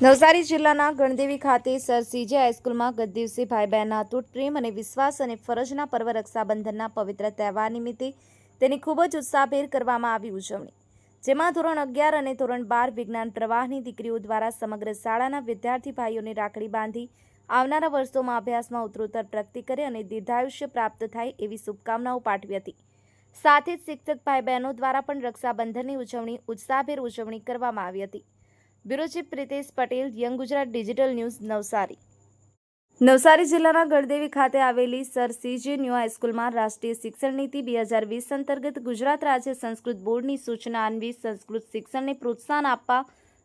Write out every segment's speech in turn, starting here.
નવસારી જિલ્લાના ગણદેવી ખાતે sir CJ હાઈસ્કૂલમાં ગત દિવસે ભાઈ બહેનના અતૂટ પ્રેમ અને વિશ્વાસ અને ફરજના પર્વ રક્ષાબંધનના પવિત્ર તહેવાર નિમિત્તે તેની ખૂબ જ ઉત્સાહભેર કરવામાં આવી ઉજવણી. જેમાં ધોરણ અગિયાર અને ધોરણ બાર વિજ્ઞાન પ્રવાહની દીકરીઓ દ્વારા સમગ્ર શાળાના વિદ્યાર્થી ભાઈઓને રાખડી બાંધી આવનારા વર્ષોમાં અભ્યાસમાં ઉત્તરોત્તર પ્રગતિ કરે અને દીર્ઘાયુષ્ય પ્રાપ્ત થાય એવી શુભકામનાઓ પાઠવી હતી. સાથે જ શિક્ષક ભાઈ બહેનો દ્વારા પણ રક્ષાબંધનની ઉજવણી ઉત્સાહભેર ઉજવણી કરવામાં આવી હતી. Bureau Pritesh Patel, young Gujarat digital news, Navsari. Navsari જિલ્લાના ગણદેવી ખાતે આવેલી સર સીજે ન્યુ હાઈસ્કૂલમાં રાષ્ટ્રીય શિક્ષણ નીતિ બે હજાર વીસ અંતર્ગત ગુજરાત રાજ્ય સંસ્કૃત બોર્ડની સૂચના અન્વયે સંસ્કૃત શિક્ષણને પ્રોત્સાહન આપવા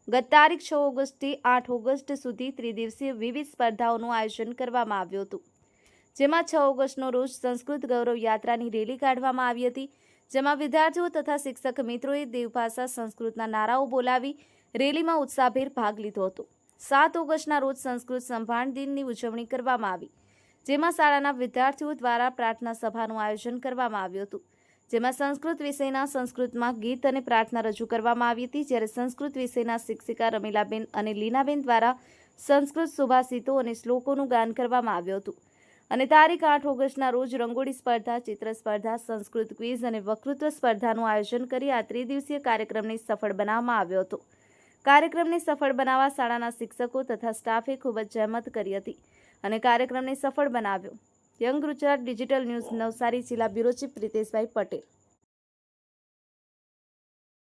ગત તારીખ છ ઓગસ્ટથી આઠ ઓગસ્ટ સુધી ત્રિદિવસીય વિવિધ સ્પર્ધાઓનું આયોજન કરવામાં આવ્યું હતું. જેમાં છ ઓગસ્ટનો રોજ સંસ્કૃત ગૌરવ યાત્રાની રેલી કાઢવામાં આવી હતી, જેમાં વિદ્યાર્થીઓ તથા શિક્ષક મિત્રોએ દેવભાષા સંસ્કૃતના નારાઓ બોલાવી રેલીમાં ઉત્સાહભેર ભાગ લીધો હતો. સાત ઓગસ્ટના રોજ સંસ્કૃત સંભાળ દિનની ઉજવણી કરવામાં આવી, જેમાં શાળાના વિદ્યાર્થીઓ દ્વારા પ્રાર્થના સભાનું આયોજન કરવામાં આવ્યું હતું. જેમાં સંસ્કૃત વિષયના સંસ્કૃતમાં ગીત અને પ્રાર્થના રજૂ કરવામાં આવી હતી, જ્યારે સંસ્કૃત વિષયના શિક્ષિકા રમીલાબેન અને લીનાબેન દ્વારા સંસ્કૃત સુભાષિતો અને શ્લોકોનું ગાન કરવામાં આવ્યું હતું. અને તારીખ આઠ ઓગસ્ટના રોજ રંગોળી સ્પર્ધા, ચિત્ર સ્પર્ધા, સંસ્કૃત ક્વિઝ અને વક્તૃત્વ સ્પર્ધાનું આયોજન કરી આ ત્રિદિવસીય કાર્યક્રમને સફળ બનાવવામાં આવ્યો હતો. કાર્યક્રમને સફળ બનાવવા શાળાના શિક્ષકો તથા સ્ટાફે ખૂબ જ જહેમત કરી હતી અને કાર્યક્રમને સફળ બનાવ્યો. Young Gujarat digital news Navsari જિલ્લા બ્યુરો ચીફ પ્રિતેશભાઈ પટેલ.